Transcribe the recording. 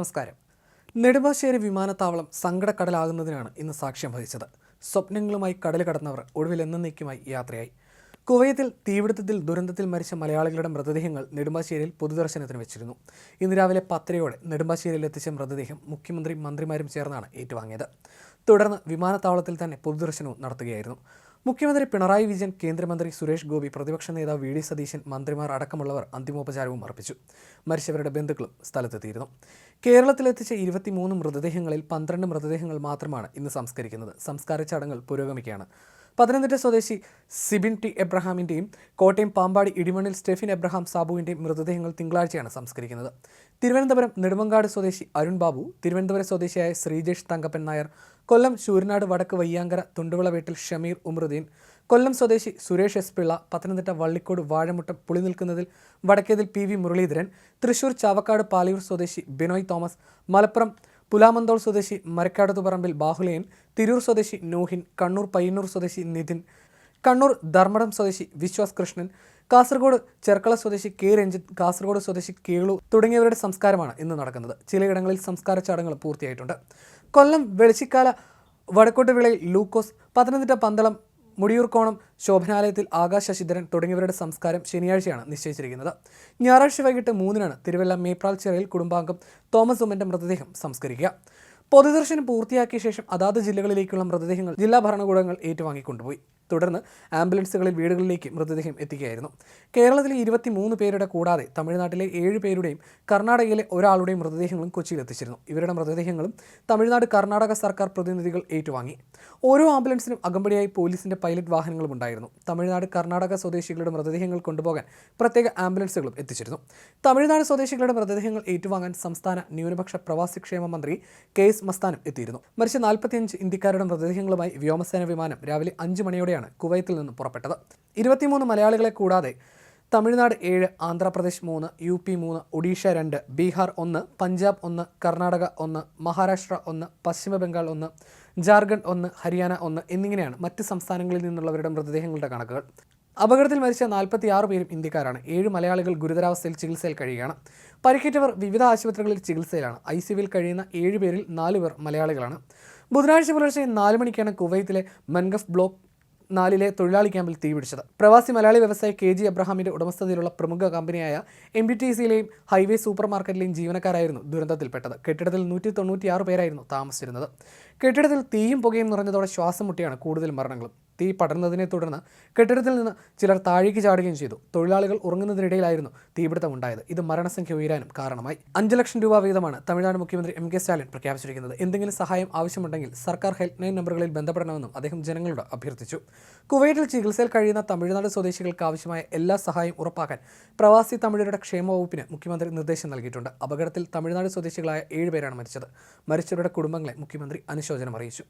നമസ്കാരം. നെടുമ്പാശ്ശേരി വിമാനത്താവളം സങ്കടക്കടലാകുന്നതിനാണ് ഇന്ന് സാക്ഷ്യം വഹിച്ചത്. സ്വപ്നങ്ങളുമായി കടൽ കടന്നവർ ഒടുവിൽ എന്നേക്കുമായി യാത്രയായി. കുവൈത്തിൽ തീപിടുത്തത്തിൽ ദുരന്തത്തിൽ മരിച്ച മലയാളികളുടെ മൃതദേഹങ്ങൾ നെടുമ്പാശ്ശേരിയിൽ പൊതുദർശനത്തിന് വെച്ചിരുന്നു. ഇന്ന് രാവിലെ പത്തരയോടെ നെടുമ്പാശ്ശേരിയിൽ എത്തിച്ച മൃതദേഹം മുഖ്യമന്ത്രി മന്ത്രിമാരും ചേർന്നാണ് ഏറ്റുവാങ്ങിയത്. തുടർന്ന് വിമാനത്താവളത്തിൽ തന്നെ പൊതുദർശനവും നടത്തുകയായിരുന്നു. മുഖ്യമന്ത്രി പിണറായി വിജയൻ കേന്ദ്രമന്ത്രി സുരേഷ് ഗോപി പ്രതിപക്ഷ നേതാവ് വി ഡി സതീശൻ മന്ത്രിമാർ അടക്കമുള്ളവർ അന്തിമോപചാരവും അർപ്പിച്ചു. മരിച്ചവരുടെ ബന്ധുക്കളും സ്ഥലത്തെത്തിയിരുന്നു. കേരളത്തിലെത്തിച്ച ഇരുപത്തിമൂന്ന് മൃതദേഹങ്ങളിൽ പന്ത്രണ്ട് മൃതദേഹങ്ങൾ മാത്രമാണ് ഇന്ന് സംസ്കരിക്കുന്നത്. സംസ്കാര ചടങ്ങുകൾ പുരോഗമിക്കുകയാണ്. പത്തനംതിട്ട സ്വദേശി സിബിൻ ടി എബ്രഹാമിന്റെയും കോട്ടയം പാമ്പാടി ഇടിമണ്ണിൽ സ്റ്റെഫിൻ എബ്രഹാം സാബുവിന്റെയും മൃതദേഹങ്ങൾ തിങ്കളാഴ്ചയാണ് സംസ്കരിക്കുന്നത്. തിരുവനന്തപുരം നെടുമങ്കാട് സ്വദേശി അരുൺ ബാബു തിരുവനന്തപുരം സ്വദേശിയായ ശ്രീജേഷ് തങ്കപ്പൻ നായർ കൊല്ലം ശൂരനാട് വടക്ക് വയ്യാങ്കര തുണ്ടുവിള വീട്ടിൽ ഷമീർ ഉമറുദ്ദീൻ കൊല്ലം സ്വദേശി സുരേഷ് എസ് പിള്ള പത്തനംതിട്ട വള്ളിക്കോട് വാഴമുട്ടം പുളി നിൽക്കുന്നതിൽ വടക്കേതിൽ പി വി മുരളീധരൻ തൃശൂർ ചാവക്കാട് പാലിയൂർ സ്വദേശി ബിനോയ് തോമസ് മലപ്പുറം പുലാമന്തോൾ സ്വദേശി മരക്കാടത്തുപറമ്പിൽ ബാഹുലയൻ തിരൂർ സ്വദേശി നോഹിൻ കണ്ണൂർ പയ്യന്നൂർ സ്വദേശി നിതിൻ കണ്ണൂർ ധർമ്മടം സ്വദേശി വിശ്വാസ് കൃഷ്ണൻ കാസർഗോഡ് ചെർക്കള സ്വദേശി കെ രഞ്ജിത്ത് കാസർഗോഡ് സ്വദേശി കേളു തുടങ്ങിയവരുടെ സംസ്കാരമാണ് ഇന്ന് നടക്കുന്നത്. ചിലയിടങ്ങളിൽ സംസ്കാര ചടങ്ങുകൾ പൂർത്തിയായിട്ടുണ്ട്. കൊല്ലം വെളിച്ചിക്കാല വടക്കോട്ട് വിളയിൽ ലൂക്കോസ് പത്തനംതിട്ട പന്തളം മുടിയൂർക്കോണം ശോഭനാലയത്തിൽ ആകാശ് ശശിധരൻ തുടങ്ങിയവരുടെ സംസ്കാരം ശനിയാഴ്ചയാണ് നിശ്ചയിച്ചിരിക്കുന്നത്. ഞായറാഴ്ച വൈകിട്ട് മൂന്നിനാണ് തിരുവല്ല മേപ്രാൽ ചിറയിൽ കുടുംബാംഗം തോമസ് ഉമ്മന്റെ മൃതദേഹം സംസ്കരിക്കുക. പൊതുദർശനം പൂർത്തിയാക്കിയ ശേഷം അതാത് ജില്ലകളിലേക്കുള്ള മൃതദേഹങ്ങൾ ജില്ലാ ഭരണകൂടങ്ങൾ ഏറ്റുവാങ്ങിക്കൊണ്ടുപോയി. തുടർന്ന് ആംബുലൻസുകളിൽ വീടുകളിലേക്ക് മൃതദേഹം എത്തിക്കുകയായിരുന്നു. കേരളത്തിലെ ഇരുപത്തിമൂന്ന് പേരുടെ കൂടാതെ തമിഴ്നാട്ടിലെ ഏഴ് പേരുടെയും കർണാടകയിലെ ഒരാളുടെയും മൃതദേഹങ്ങളും കൊച്ചിയിൽ എത്തിച്ചിരുന്നു. ഇവരുടെ മൃതദേഹങ്ങളും തമിഴ്നാട് കർണാടക സർക്കാർ പ്രതിനിധികൾ ഏറ്റുവാങ്ങി. ഓരോ ആംബുലൻസിനും അകമ്പടിയായി പോലീസിന്റെ പൈലറ്റ് വാഹനങ്ങളും ഉണ്ടായിരുന്നു. തമിഴ്നാട് കർണാടക സ്വദേശികളുടെ മൃതദേഹങ്ങൾ കൊണ്ടുപോകാൻ പ്രത്യേക ആംബുലൻസുകളും എത്തിച്ചിരുന്നു. തമിഴ്നാട് സ്വദേശികളുടെ മൃതദേഹങ്ങൾ ഏറ്റുവാങ്ങാൻ സംസ്ഥാന ന്യൂനപക്ഷ പ്രവാസി ക്ഷേമ മന്ത്രി കെ എസ് മസ്താനും എത്തിയിരുന്നു. മരിച്ച നാൽപ്പത്തിയഞ്ച് ഇന്ത്യക്കാരുടെ മൃതദേഹങ്ങളുമായി വ്യോമസേന വിമാനം രാവിലെ അഞ്ച് മണിയോടെയാണ് കുവൈത്തിൽ നിന്ന് പുറപ്പെട്ടത്. ഇരുപത്തിമൂന്ന് മലയാളികളെ കൂടാതെ തമിഴ്നാട് ഏഴ് ആന്ധ്രാപ്രദേശ് മൂന്ന് യു പി മൂന്ന് ഒഡീഷ രണ്ട് ബീഹാർ ഒന്ന് പഞ്ചാബ് ഒന്ന് കർണാടക ഒന്ന് മഹാരാഷ്ട്ര ഒന്ന് പശ്ചിമ ബംഗാൾ ഒന്ന് ജാർഖണ്ഡ് ഒന്ന് ഹരിയാന ഒന്ന് എന്നിങ്ങനെയാണ് മറ്റ് സംസ്ഥാനങ്ങളിൽ നിന്നുള്ളവരുടെ മൃതദേഹങ്ങളുടെ കണക്കുകൾ. അപകടത്തിൽ മരിച്ച നാൽപ്പത്തി ആറ് പേരും ഇന്ത്യക്കാരാണ്. ഏഴ് മലയാളികൾ ഗുരുതരാവസ്ഥയിൽ ചികിത്സയിൽ കഴിയുകയാണ്. പരിക്കേറ്റവർ വിവിധ ആശുപത്രികളിൽ ചികിത്സയിലാണ്. ഐ സിയുവിൽ കഴിയുന്ന ഏഴ് പേരിൽ നാല് പേർ മലയാളികളാണ്. ബുധനാഴ്ച പുലർച്ചെ നാല് മണിക്കാണ് കുവൈത്തിലെ മൻഗഫ് ബ്ലോക്ക് നാലിലെ തൊഴിലാളി ക്യാമ്പിൽ തീപിടിച്ചത് പ്രവാസി മലയാളി വ്യവസായി കെ ജി അബ്രഹാമിന്റെ ഉടമസ്ഥതയിലുള്ള പ്രമുഖ കമ്പനിയായ എം ബി ടി സിയിലെയും ഹൈവേ സൂപ്പർ മാർക്കറ്റിലെയും ജീവനക്കാരായിരുന്നു ദുരന്തത്തിൽപ്പെട്ടത്. കെട്ടിടത്തിൽ നൂറ്റി തൊണ്ണൂറ്റിയാറ് പേരായിരുന്നു താമസിച്ചിരുന്നത്. കെട്ടിടത്തിൽ തീയും പുകയും നിറഞ്ഞതോടെ ശ്വാസം മുട്ടിയാണ് കൂടുതൽ മരണങ്ങളും. തീ പടർന്നതിനെ തുടർന്ന് കെട്ടിടത്തിൽ നിന്ന് ചിലർ താഴേക്ക് ചാടുകയും ചെയ്തു. തൊഴിലാളികൾ ഉറങ്ങുന്നതിനിടയിലായിരുന്നു തീപിടുത്തം ഉണ്ടായത് ഇത് മരണസംഖ്യ ഉയരാനും കാരണമായി. അഞ്ച് ലക്ഷം രൂപ വീതമാണ് തമിഴ്നാട് മുഖ്യമന്ത്രി എം കെ സ്റ്റാലിൻ പ്രഖ്യാപിച്ചിരിക്കുന്നത്. എന്തെങ്കിലും സഹായം ആവശ്യമുണ്ടെങ്കിൽ സർക്കാർ ഹെൽപ്പ് ലൈൻ നമ്പറുകളിൽ ബന്ധപ്പെടണമെന്നും അദ്ദേഹം ജനങ്ങളോട് അഭ്യർത്ഥിച്ചു. കുവൈറ്റിൽ ചികിത്സയിൽ കഴിയുന്ന തമിഴ്നാട് സ്വദേശികൾക്ക് ആവശ്യമായ എല്ലാ സഹായം ഉറപ്പാക്കാൻ പ്രവാസി തമിഴരുടെ ക്ഷേമ വകുപ്പിന് മുഖ്യമന്ത്രി നിർദ്ദേശം നൽകിയിട്ടുണ്ട്. അപകടത്തിൽ തമിഴ്നാട് സ്വദേശികളായ ഏഴുപേരാണ് മരിച്ചത്. മരിച്ചവരുടെ കുടുംബങ്ങളെ മുഖ്യമന്ത്രി അനുശോചനം അറിയിച്ചു.